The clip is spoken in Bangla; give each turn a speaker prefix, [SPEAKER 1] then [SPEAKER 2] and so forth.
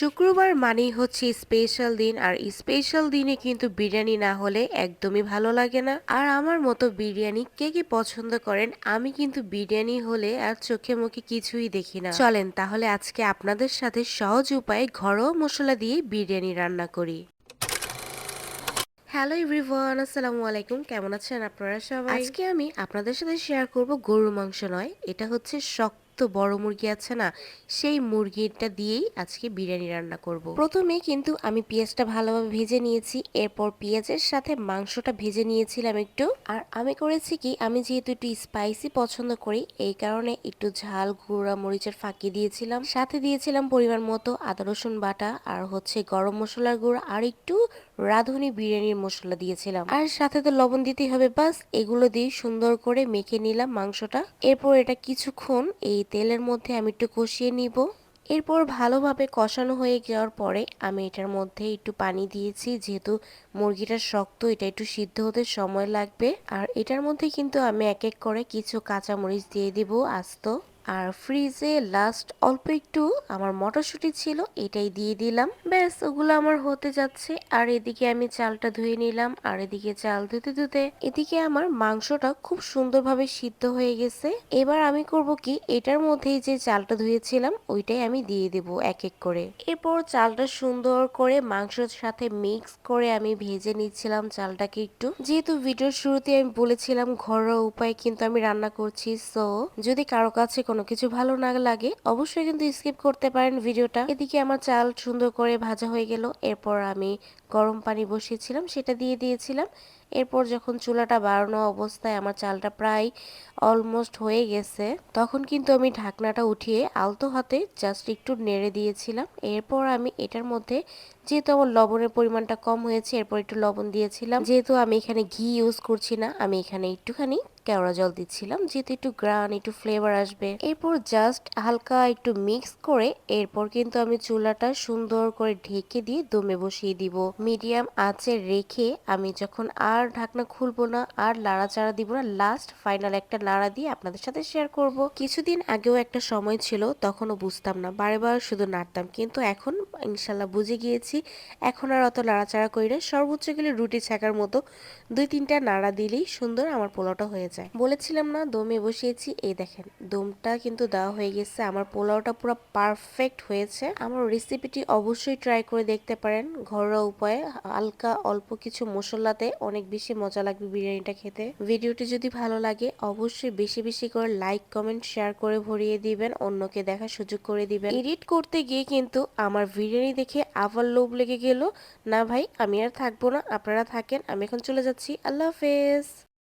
[SPEAKER 1] শুক্রবার মানেই হচ্ছে স্পেশাল দিন, আর স্পেশাল দিনে কিন্তু বিরিয়ানি না হলে একদমই ভালো লাগে না। আর আমার মতো বিরিয়ানি কে কি পছন্দ করেন? আমি কিন্তু বিরিয়ানি হলে আর চোখে মুখে কিছুই দেখি না। চলেন তাহলে আজকে আপনাদের সাথে সহজ উপায়ে ঘরোয়া মশলা দিয়ে বিরিয়ানি রান্না করি। হ্যালো এভরিওয়ান আসসালামু আলাইকুম। কেমন আছেন আপনারা সবাই? আজকে আমি আপনাদের সাথে শেয়ার করব গরুর মাংস নয়, এটা হচ্ছে শক্ত বড় মুরগি আছে না, সেই মুরগিটা দিয়েই আজকে বিরিয়ানি রান্না করব। প্রথমে কিন্তু আমি পেঁয়াজটা ভালোভাবে ভেজে নিয়েছি, এরপর পেঁয়াজের সাথে মাংসটা ভেজে নিয়েছিলাম একটু। আর আমি করেছি কি, আমি যেহেতু একটু স্পাইসি পছন্দ করি, এই কারণে একটু ঝাল, গুঁড়া মরিচের ফাঁকি দিয়েছিলাম। সাথে দিয়েছিলাম পরিমাণ মতো আদা রসুন বাটা, আর হচ্ছে গরম মশলার গুঁড়া, আর একটু রাঁধুনি বিরিয়ানির মশলা দিয়েছিলাম। আর সাথে তো লবণ দিতেই হবে, বাস এগুলো দিয়ে সুন্দর করে মেখে নিলাম মাংসটা। এরপর এটা কিছুক্ষণ এই তেলের মধ্যে আমি একটু কষিয়ে নিব। এরপর ভালোভাবে কষানো হয়ে যাওয়ার পরে আমি এটার মধ্যে একটু পানি দিয়েছি, যেহেতু মুরগিটা শক্ত, এটা একটু সিদ্ধ হতে সময় লাগবে। আর এটার মধ্যে কিন্তু আমি এক এক করে কিছু কাঁচামরিচ দিয়ে দিব আস্ত। আর ফ্রিজে লাস্ট অল্প একটু আমার মটরশুঁটি ছিল, এটাই দিয়ে দিলাম। ব্যাস, ওগুলো আমার হতে যাচ্ছে। আর এদিকে আমি চালটা ধুয়ে নিলাম। আর এদিকে চাল ধুতে ধুতে এদিকে আমার মাংসটা খুব সুন্দরভাবে সিদ্ধ হয়ে গেছে। এবার আমি করব কি, এটার মধ্যেই যে চালটা ধুয়েছিলাম, ওইটাই আমি দিয়ে দেব এক এক করে। এরপর চালটা সুন্দর করে মাংসের সাথে মিক্স করে আমি ভেজে নিচ্ছিলাম চালটাকে একটু। যেহেতু ভিডিওর শুরুতে আমি বলেছিলাম ঘরোয়া উপায় কিন্তু আমি রান্না করছি সো যদি কারও কাছে কোনো কিছু ভালো না লাগে, অবশ্যই কিন্তু স্কিপ করতে পারেন ভিডিওটা। এদিকে আমার চাল সুন্দর করে ভাজা হয়ে গেল, এরপর আমি গরম পানি বসিয়েছিলাম, সেটা দিয়ে দিয়েছিলাম। এরপর যখন চুলাটা বাড়ানো অবস্থায় আমার চালটা প্রায় অলমোস্ট হয়ে গেছে, তখন কিন্তু আমি ঢাকনাটা উঠিয়ে আলতো হাতে জাস্ট একটু নেড়ে দিয়েছিলাম। এরপর আমি এটার মধ্যে যেহেতু আমার লবণের পরিমাণটা কম হয়েছে, এরপর একটু লবণ দিয়েছিলাম। যেহেতু আমি এখানে ঘি ইউজ করছি না, আমি এখানে একটুখানি কেওড়া জল দিচ্ছিলাম। যেহেতু একটু গ্রান একটু ফ্লেভার আসবে। এরপর জাস্ট হালকা একটু মিক্স করে এরপর কিন্তু আমি চুলাটা সুন্দর করে ঢেকে দিয়ে দমে বসিয়ে দিব। মিডিয়াম আঁচে রেখে আমি যখন আর ঢাকনা খুলবো না, আর লাড়াচাড়া দিব না। লাস্ট ফাইনাল একটা লাড়া দিয়ে আপনাদের সাথে শেয়ার করব। কিছুদিন আগেও একটা সময় ছিল, তখনও বুঝতাম না। বারে বার শুধু নাড়তাম। কিন্তু এখন, ইনশাল্লাহ বুঝে গিয়েছি, এখন আর অত নাড়াচাড়া করি না। সর্বোচ্চ গেলে রুটি ছাকার মতো দুই তিনটা নাড়া দিলেই সুন্দর আমার পোলাওটা হয়ে যায়। বলেছিলাম না, দমে বসিয়েছি। এই দেখেন, দমটা কিন্তু দেওয়া হয়ে গেছে। আমার পোলাওটা পুরো পারফেক্ট হয়েছে। আমার রেসিপিটি অবশ্যই ট্রাই করে দেখতে পারেন। ঘরোয়া উপায়ে হালকা অল্প কিছু মশলাতে অনেক বেশি মজা লাগবে বিরিয়ানিটা খেতে। ভিডিওটি যদি ভালো লাগে, অবশ্যই বেশি বেশি করে লাইক কমেন্ট শেয়ার করে ভরিয়ে দিবেন, অন্যকে দেখার সুযোগ করে দিবেন। এডিট করতে গিয়ে কিন্তু আমার বিরিয়ানি দেখে আবার লোভ লেগে গেল। না ভাই, আমি আর থাকব না, আপনারা থাকেন, আমি এখন চলে যাচ্ছি। আল্লাহ হাফেজ।